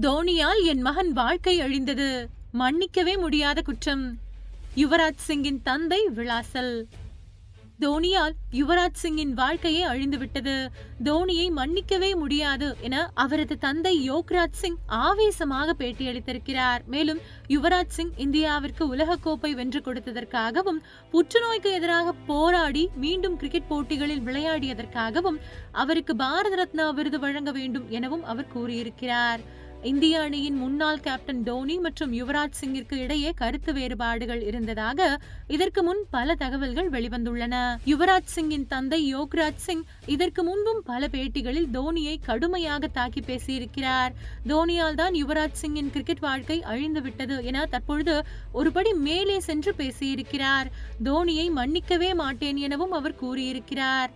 தோனியால் என் மகன் வாழ்க்கை அழிந்தது. மன்னிக்கவே முடியாத குற்றம். யுவராஜ் சிங்கின் தந்தை விளாசல். தோனியால் யுவராஜ் சிங்கின் வாழ்க்கையே அழிந்துவிட்டது தோனியை மன்னிக்கவே முடியாது என அவரது தந்தை யோக்ராஜ் சிங் ஆவேசமாக பேட்டியளித்திருக்கிறார். மேலும் யுவராஜ் சிங் இந்தியாவிற்கு உலகக்கோப்பை வென்று கொடுத்ததற்காகவும் புற்றுநோய்க்கு எதிராக போராடி மீண்டும் கிரிக்கெட் போட்டிகளில் விளையாடியதற்காகவும் அவருக்கு பாரத ரத்னா விருது வழங்க வேண்டும் எனவும் அவர் கூறியிருக்கிறார். இந்திய அணியின் முன்னாள் கேப்டன் தோனி மற்றும் யுவராஜ் சிங்கிற்கு இடையே கருத்து வேறுபாடுகள் இருந்ததாக இதற்கு முன் பல தகவல்கள் வெளிவந்துள்ளன. யுவராஜ் சிங்கின் தந்தை யோக்ராஜ் சிங் இதற்கு முன்பும் பல பேட்டிகளில் தோனியை கடுமையாக தாக்கி பேசியிருக்கிறார். தோனியால் தான் யுவராஜ் சிங்கின் கிரிக்கெட் வாழ்க்கை அழிந்துவிட்டது என தற்பொழுது ஒருபடி மேலே சென்று பேசியிருக்கிறார். தோனியை மன்னிக்கவே மாட்டேன் எனவும் அவர் கூறியிருக்கிறார்.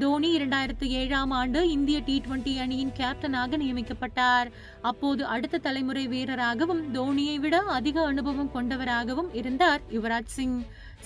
தோனி இரண்டாயிரத்து ஏழாம் ஆண்டு இந்திய டி டுவெண்டி அணியின் கேப்டனாக நியமிக்கப்பட்டார். அப்போது அடுத்த தலைமுறை வீரராகவும் தோனியை விட அதிக அனுபவம் கொண்டவராகவும் இருந்தார் யுவராஜ் சிங்.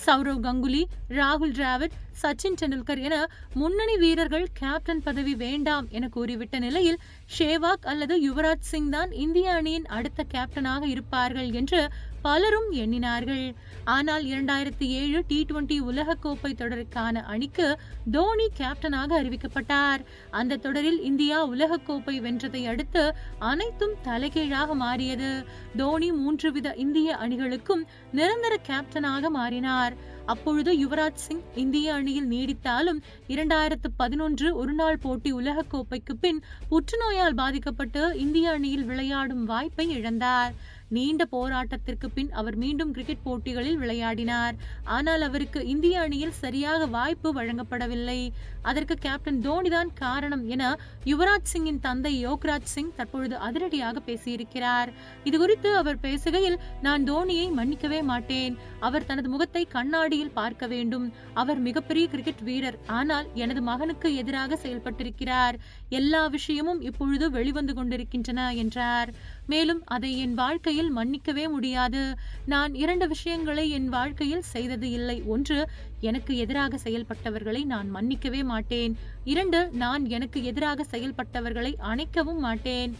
சௌரவ் கங்குலி ராகுல் டிராவிட் சச்சின் டெண்டுல்கர் என முன்னணி வீரர்கள் கேப்டன் பதவி வேண்டாம் என கூறிவிட்ட நிலையில் ஷேவாக் அல்லது யுவராஜ் சிங் தான் இந்திய அணியின் அடுத்த கேப்டனாக இருப்பார்கள் என்று பலரும் எண்ணினார்கள். ஆனால் இரண்டாயிரத்தி ஏழு டி டுவெண்டி உலகக்கோப்பை தொடருக்கான அணிக்கு தோனி கேப்டனாக அறிவிக்கப்பட்டார். அந்த தொடரில் இந்தியா உலகக்கோப்பை வென்றதை அடுத்து அனைத்தும் தலைகீழாக மாறியது. தோனி மூன்று வித இந்திய அணிகளுக்கும் நிரந்தர கேப்டனாக மாறினார். அப்பொழுது யுவராஜ் சிங் இந்திய அணியில் நீடித்தாலும் இரண்டாயிரத்து பதினொன்று ஒருநாள் போட்டி உலகக்கோப்பைக்கு பின் புற்றுநோயால் பாதிக்கப்பட்டு இந்திய அணியில் விளையாடும் வாய்ப்பை இழந்தார். நீண்ட போராட்டத்திற்கு பின் அவர் மீண்டும் கிரிக்கெட் போட்டிகளில் விளையாடினார். ஆனால் அவருக்கு இந்திய அணியில் சரியாக வாய்ப்பு வழங்கப்படவில்லை. அதற்கு கேப்டன் தோனிதான் காரணம் என யுவராஜ் சிங்கின் தந்தை யோக்ராஜ் சிங் தற்பொழுது அதிரடியாக பேசியிருக்கிறார். இது குறித்து அவர் பேசுகையில் நான் தோனியை மன்னிக்கவே மாட்டேன். அவர் தனது முகத்தை கண்ணாடியில் பார்க்க வேண்டும். அவர் மிகப்பெரிய கிரிக்கெட் வீரர். ஆனால் எனது மகனுக்கு எதிராக செயல்பட்டிருக்கிறார். எல்லா விஷயமும் இப்பொழுது வெளிவந்து கொண்டிருக்கின்றன என்றார். மேலும் அதை என் வாழ்க்கையில் மன்னிக்கவே முடியாது. நான் இரண்டு விஷயங்களை என் வாழ்க்கையில் செய்தது இல்லை. ஒன்று எனக்கு எதிராக செயல்பட்டவர்களை நான் மன்னிக்கவே மாட்டேன். இரண்டு நான் எனக்கு எதிராக செயல்பட்டவர்களை அணைக்கவும் மாட்டேன்.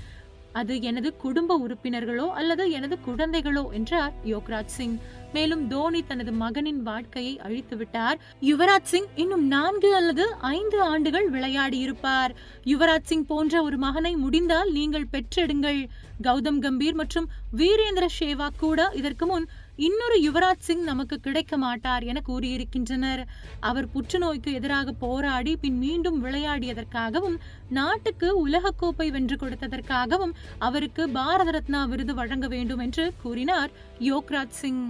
அது எனது குடும்ப உறுப்பினர்களோ அல்லது எனது குழந்தைகளோ என்றார் யோக்ராஜ் சிங். மேலும் தோனி தனது மகனின் வாழ்க்கையை அழித்து விட்டார் யுவராஜ் சிங் இன்னும் நான்கு அல்லது ஐந்து ஆண்டுகள் விளையாடி இருப்பார் யுவராஜ் சிங் போன்ற ஒரு மகனை முடிந்தால் நீங்கள் பெற்றெடுங்கள். கௌதம் கம்பீர் மற்றும் வீரேந்திர சேவாக் கூட இதற்கு முன் இன்னொரு யுவராஜ் சிங் நமக்கு கிடைக்க மாட்டார் என கூறியிருக்கின்றனர். அவர் புற்றுநோய்க்கு எதிராக போராடி பின் மீண்டும் விளையாடியதற்காகவும் நாட்டுக்கு உலகக்கோப்பை வென்று கொடுத்ததற்காகவும் அவருக்கு பாரத ரத்னா விருது வழங்க வேண்டும் என்று கூறினார் யோக்ராஜ் சிங்.